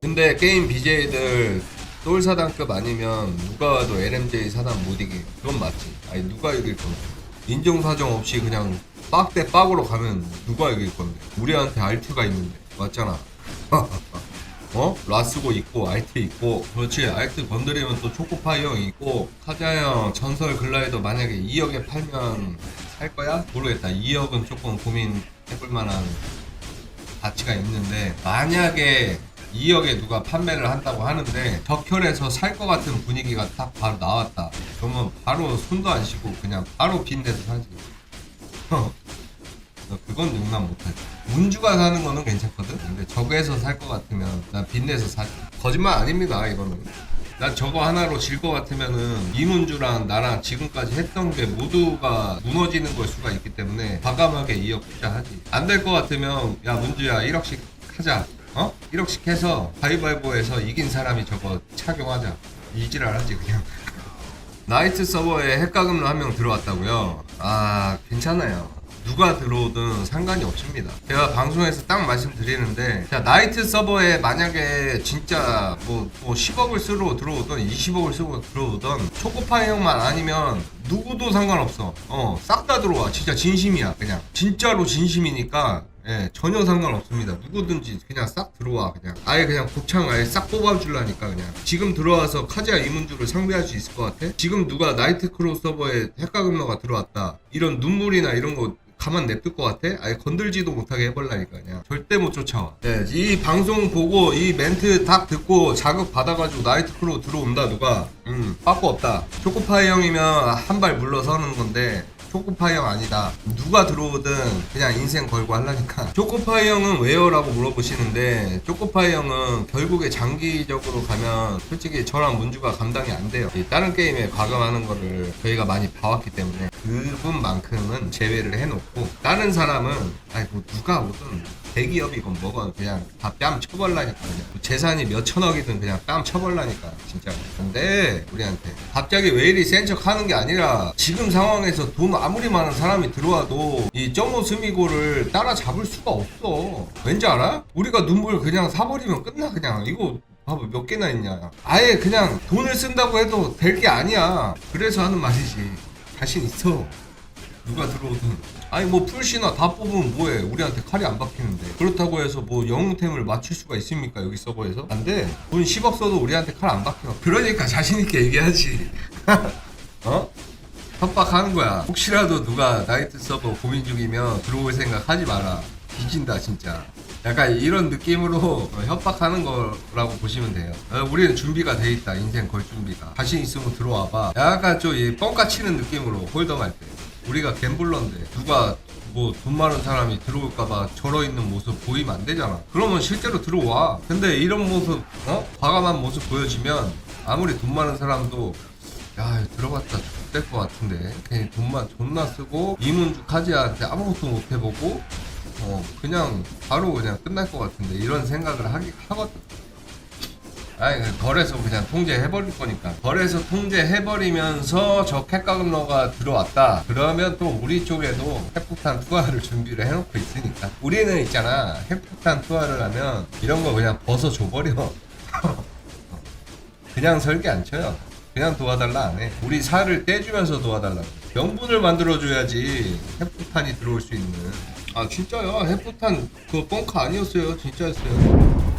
근데 게임 BJ들 똘 사단급 아니면 누가 와도 LMJ 사단 못 이기? 그건 맞지. 아니 누가 이길 건데? 인정사정 없이 그냥 빡 대 빡으로 가면 누가 이길 건데? 우리한테 알트가 있는데. 맞잖아. 어? 라스고 있고 알트 있고. 그렇지. 알트 건드리면 또 초코파이 형 있고 카자 형 전설 글라이더 만약에 2억에 팔면 살 거야? 모르겠다. 2억은 조금 고민 해볼 만한 가치가 있는데 만약에 2억에 누가 판매를 한다고 하는데 덕혈에서 살 것 같은 분위기가 딱 바로 나왔다. 그러면 바로 손도 안 쉬고 그냥 바로 빈대서 사지. 어. 그건 용납 못하지 문주가 사는 거는 괜찮거든? 근데 저거에서 살 것 같으면 난 빈대서 사지 거짓말 아닙니다 이거는 난 저거 하나로 질 것 같으면은 이문주랑 나랑 지금까지 했던 게 모두가 무너지는 걸 수가 있기 때문에 과감하게 2억 투자하지 안 될 것 같으면 야 문주야 1억씩 하자 어? 1억씩 해서 가위바위보에서 이긴 사람이 저거 착용하자 이지랄 하지 그냥 나이트 서버에 핵가금로 한 명 들어왔다고요? 아 괜찮아요. 누가 들어오든 상관이 없습니다. 제가 방송에서 딱 말씀드리는데, 자, 나이트 서버에 만약에 진짜 뭐, 뭐 10억을 쓰러 들어오든 20억을 쓰고 들어오든 초코파이 형만 아니면 누구도 상관없어. 어, 싹 다 들어와. 진짜 진심이야, 그냥. 진짜로 진심이니까 예, 전혀 상관없습니다. 누구든지 그냥 싹 들어와 그냥. 아예 그냥 곱창 아예 싹 뽑아줄라니까 그냥. 지금 들어와서 카지아 이문주를 상대할 수 있을 것 같아? 지금 누가 나이트 크로 서버에 핵가 금러가 들어왔다. 이런 눈물이나 이런 거 가만 냅둘 것 같아? 아예 건들지도 못하게 해버리니까 그냥 절대 못 쫓아와. 네, 이 방송 보고 이 멘트 딱 듣고 자극 받아가지고 나이트 크로 들어온다 누가? 음, 빠꾸 없다. 초코파이 형이면 한 발 물러서는 건데 초코파이 형 아니다. 누가 들어오든 그냥 인생 걸고 하려니까. 초코파이 형은 왜요 라고 물어보시는데 초코파이 형은 결국에 장기적으로 가면 솔직히 저랑 문주가 감당이 안 돼요. 이 다른 게임에 과감하는 거를 저희가 많이 봐왔기 때문에 그분만큼은 제외를 해놓고 다른 사람은 아니 뭐 누가 오든 대기업이건 뭐건 그냥 다 뺨 쳐벌라니까 그냥. 뭐 재산이 몇 천억이든 그냥 뺨 쳐벌라니까 진짜. 근데 우리한테 갑자기 왜 이리 센 척 하는 게 아니라 지금 상황에서 돈 아무리 많은 사람이 들어와도 이 점모 스미고를 따라잡을 수가 없어. 왠지 알아? 우리가 눈물 그냥 사버리면 끝나 그냥. 이거 봐봐 몇 개나 있냐. 아예 그냥 돈을 쓴다고 해도 될 게 아니야. 그래서 하는 말이지. 자신 있어 누가 들어오든. 아니 뭐 풀시나 다 뽑으면 뭐해. 우리한테 칼이 안 박히는데. 그렇다고 해서 뭐 영웅템을 맞출 수가 있습니까? 여기 서버에서? 안돼. 돈 10억 써도 우리한테 칼 안 박혀. 그러니까 자신있게 얘기하지. 어? 협박하는 거야. 혹시라도 누가 나이트 서버 고민 중이면 들어올 생각 하지 마라. 뒤진다 진짜. 약간 이런 느낌으로 어, 협박하는 거라고 보시면 돼요. 어, 우리는 준비가 돼 있다. 인생 걸 준비가. 자신 있으면 들어와봐. 약간 좀이 뻥까 치는 느낌으로 홀덤할 때 우리가 갬블러인데 누가 뭐 돈 많은 사람이 들어올까봐 절어 있는 모습 보이면 안 되잖아. 그러면 실제로 들어와. 근데 이런 모습, 어? 과감한 모습 보여주면 아무리 돈 많은 사람도 야 들어갔다 될것 같은데 괜히 돈만 존나 쓰고 이문주 카지아한테 아무것도 못 해보고 어 그냥 바로 그냥 끝날 것 같은데 이런 생각을 하기 하거든. 아니 그 덜에서 그냥 통제해버릴 거니까. 덜에서 통제해버리면서 저 캣가금러가 들어왔다. 그러면 또 우리 쪽에도 핵폭탄 투하를 준비를 해놓고 있으니까. 우리는 있잖아. 핵폭탄 투하를 하면 이런 거 그냥 벗어 줘버려. 그냥 설계 안 쳐요. 그냥 도와달라 안해. 우리 살을 떼주면서 도와달라. 명분을 만들어줘야지 핵폭탄이 들어올 수 있는. 아 진짜요? 핵폭탄 그 뻥카 아니었어요? 진짜였어요